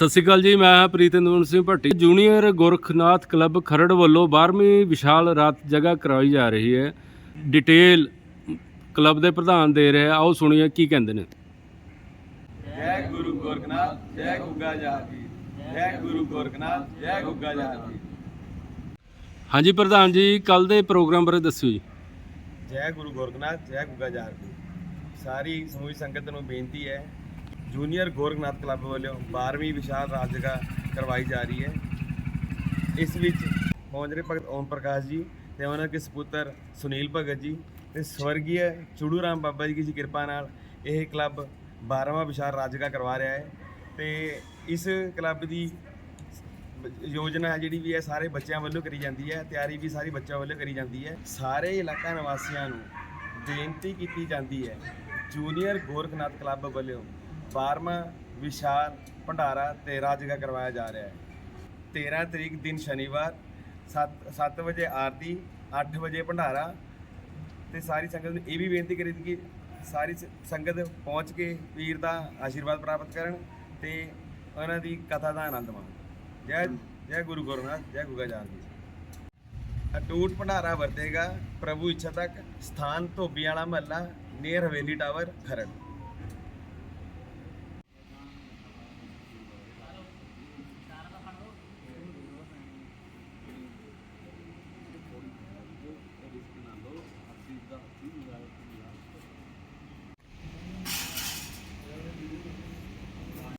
ਸਤਿ ਸ਼੍ਰੀ ਅਕਾਲ ਜੀ ਮੈਂ ਹਾਂ ਪ੍ਰੀਤਿੰਦਰਵਨ ਸਿੰਘ ਭੱਟੀ। ਜੂਨੀਅਰ ਗੁਰਖਨਾਥ ਕਲੱਬ ਖਰੜ ਵੱਲੋਂ 12ਵੀਂ ਵਿਸ਼ਾਲ ਰਾਤ ਜਗ੍ਹਾ ਕਰਵਾਈ ਜਾ ਰਹੀ ਹੈ। ਡਿਟੇਲ ਕਲੱਬ ਦੇ ਪ੍ਰਧਾਨ ਦੇ ਰਹੇ ਆਓ ਸੁਣੀਏ ਕੀ ਕਹਿੰਦੇ ਨੇ। ਜੈ ਗੁਰੂ ਗੋਰਖਨਾਥ ਜੈ ਗੁੱਗਾ ਜੀ ਜੈ ਗੁਰੂ ਗੋਰਖਨਾਥ ਜੈ ਗੁੱਗਾ ਜੀ ਹਾਂਜੀ ਪ੍ਰਧਾਨ ਜੀ ਕੱਲ ਦੇ ਪ੍ਰੋਗਰਾਮ ਬਾਰੇ ਦੱਸਿਓ ਜੀ। ਜੈ ਗੁਰੂ ਗੋਰਖਨਾਥ ਜੈ ਗੁੱਗਾ ਜੀ ਸਾਰੀ ਸਮੂਹ ਸੰਗਤ ਨੂੰ ਬੇਨਤੀ ਹੈ ਜੂਨੀਅਰ ਗੋਰਖਨਾਥ ਕਲੱਬ ਵੱਲੋਂ 12ਵੀਂ ਵਿਸ਼ਾਲ ਰਾਜਗਾ ਕਰਵਾਈ ਜਾ ਰਹੀ ਹੈ। ਇਸ ਵਿੱਚ ਪਹੁੰਚਰੇ ਭਗਤ ਓਮ ਪ੍ਰਕਾਸ਼ ਜੀ ਤੇ ਉਹਨਾਂ ਦੇ ਸੁਪੁੱਤਰ ਸੁਨੀਲ ਭਗਤ ਜੀ ਤੇ ਸਵਰਗੀ ਚੂੜੂ ਰਾਮ ਬਾਬਾ ਜੀ ਦੀ ਕਿਰਪਾ ਨਾਲ ਇਹ ਕਲੱਬ 12ਵਾਂ ਵਿਸ਼ਾਲ ਰਾਜਗਾ ਕਰਵਾ ਰਿਹਾ ਹੈ ਤੇ ਇਸ ਕਲੱਬ ਦੀ ਯੋਜਨਾ ਹੈ ਜਿਹੜੀ ਵੀ ਹੈ ਸਾਰੇ ਬੱਚਿਆਂ ਵੱਲੋਂ ਕਰੀ ਜਾਂਦੀ ਹੈ, ਤਿਆਰੀ ਵੀ ਸਾਰੀ ਬੱਚਿਆਂ ਵੱਲੋਂ ਕਰੀ ਜਾਂਦੀ ਹੈ। ਸਾਰੇ ਇਲਾਕਾ ਨਿਵਾਸੀਆਂ ਨੂੰ ਬੇਨਤੀ ਕੀਤੀ ਜਾਂਦੀ ਹੈ, ਜੂਨੀਅਰ ਗੋਰਖਨਾਥ ਕਲੱਬ ਵੱਲੋਂ 12ਵਾਂ ਵਿਸ਼ਾਲ, ਭੰਡਾਰਾ 13 ਰਾਜਗਾ ਕਰਵਾਇਆ ਜਾ ਰਿਹਾ ਹੈ। 13 ਤਰੀਕ ਦਿਨ ਸ਼ਨੀਵਾਰ 7 7 ਵਜੇ ਆਰਤੀ 8 ਵਜੇ ਭੰਡਾਰਾ ਤੇ ਸਾਰੀ ਸੰਗਤ ਨੂੰ ਇਹ ਵੀ ਬੇਨਤੀ ਕਰੀ ਕਿ ਸਾਰੀ ਸ- ਸੰਗਤ ਪਹੁੰਚ ਕੇ ਵੀਰ ਦਾ ਆਸ਼ੀਰਵਾਦ ਪ੍ਰਾਪਤ ਕਰਨ ਤੇ ਉਹਨਾਂ ਦੀ ਕਥਾ ਦਾ ਆਨੰਦ ਮਾਣ ਜੈ ਜੈ ਗੁਰੂ ਗੋਰਖਨਾਥ, ਜੈ ਗੁਗਾ ਜਾਨ ਜੀ। ਅਟੂਟ ਭੰਡਾਰਾ ਵਰਤੇਗਾ ਪ੍ਰਭੂ ਇੱਛਾ ਤੱਕ, ਸਥਾਨ ਧੋਬੀ ਵਾਲਾ ਮਹੱਲਾ ਨੀਅਰ ਹਵੇਲੀ ਟਾਵਰ ਖਰੜ।